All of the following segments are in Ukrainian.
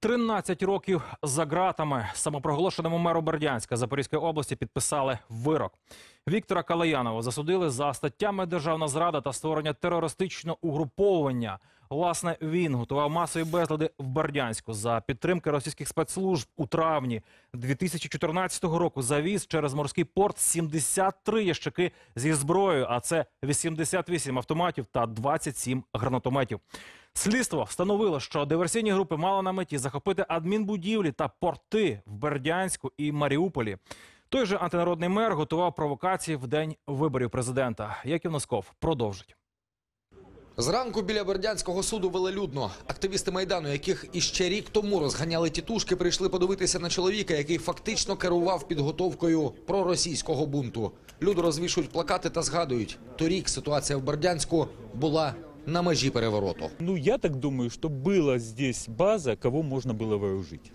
13 років за ґратами самопроголошеному меру Бердянська Запорізької області підписали вирок. Віктора Калаянова засудили за статтями державна зрада та створення терористичного угруповання. Власне, він готував масові безлади в Бердянську за підтримки російських спецслужб у травні 2014 року. Завіз через морський порт 73 ящики зі зброєю, а це 88 автоматів та 27 гранатометів. Слідство встановило, що диверсійні групи мали на меті захопити адмінбудівлі та порти в Бердянську і Маріуполі. Той же антинародний мер готував провокації в день виборів президента. Яків Носков продовжить. Зранку біля Бердянського суду велелюдно. Активісти Майдану, яких іще рік тому розганяли тітушки, прийшли подивитися на чоловіка, який фактично керував підготовкою проросійського бунту. Люди розвішують плакати та згадують, торік ситуація в Бердянську була на межі перевороту. Ну, я так думаю, що була здесь база, кого можна було вооружить.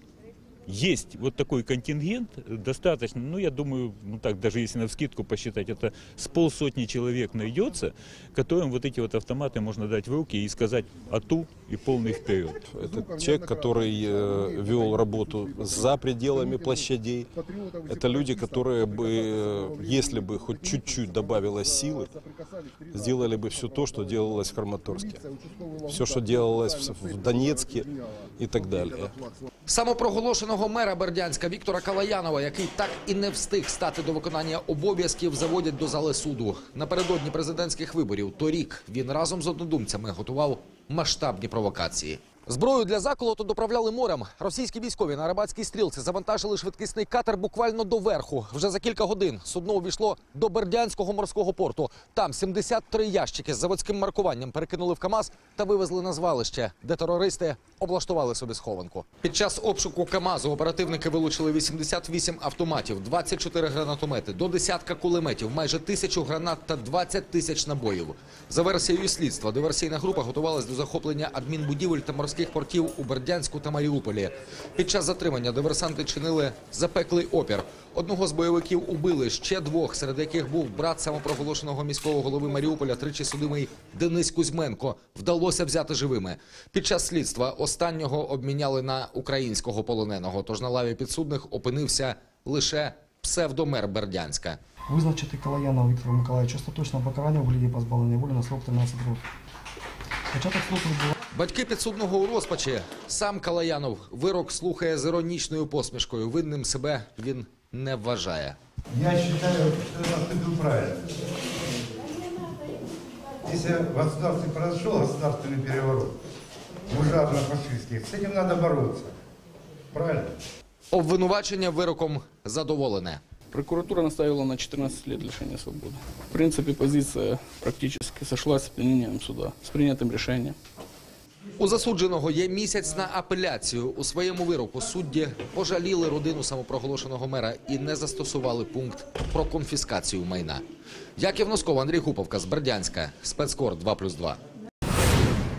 Есть вот такой контингент, э, достаточно, ну, я думаю, ну так, даже если на вскидку посчитать, это с полсотни человек найдется, которым вот эти вот автоматы можно дать в руки и сказать «ату» и полный вперед. Это человек, который э, вел работу за пределами площадей. Это люди, которые бы, э, если бы хоть чуть-чуть добавилось силы, сделали бы все то, что делалось в Краматорске. Все, что делалось в в Донецке и так далее. Самопроголошеного мера Бердянська Віктора Калаянова, який так і не встиг стати до виконання обов'язків, заводять до зали суду. Напередодні президентських виборів торік він разом з однодумцями готував масштабні провокації. Зброю для заколоту доправляли морем. Російські військові на Арабатській стрілці завантажили швидкісний катер буквально до верху. Вже за кілька годин судно увійшло до Бердянського морського порту. Там 73 ящики з заводським маркуванням перекинули в КАМАЗ та вивезли на звалище, де терористи облаштували собі схованку. Під час обшуку КАМАЗу оперативники вилучили 88 автоматів, 24 гранатомети, до десятка кулеметів, майже тисячу гранат та 20 тисяч набоїв. За версією слідства, диверсійна група готувалась до захоплення адмінбудівель та морських портів у Бердянську та Маріуполі. Під час затримання диверсанти чинили запеклий опір. Одного з бойовиків убили, ще двох, серед яких був брат самопроголошеного міського голови Маріуполя, тричі судимий Денис Кузьменко. Вдалося взяти живими. Під час слідства останнього обміняли на українського полоненого. Тож на лаві підсудних опинився лише псевдомер Бердянська. Визначити Калаянова Віктора Миколаївича остаточного покарання у вигляді позбавлення волі на срок 13 років. Початок слухань було Батьки підсудного у розпачі. Сам Калаянов вирок слухає з іронічною посмішкою. Винним себе він не вважає. Я считаю, что это поступил правильно. Если в государстве произошел государственный переворот, ужасно-фашистский, с этим надо бороться. Правильно? Обвинувачення вироком задоволене. Прокуратура наставила на 14 лет лишения свободы. В принципе, позиция практически сошлась с применением суда, с принятым решением. У засудженого є місяць на апеляцію. У своєму вироку судді пожаліли родину самопроголошеного мера і не застосували пункт про конфіскацію майна. Яків Носков, Андрій Гуповка з Бердянська. Спецкор 2+,2.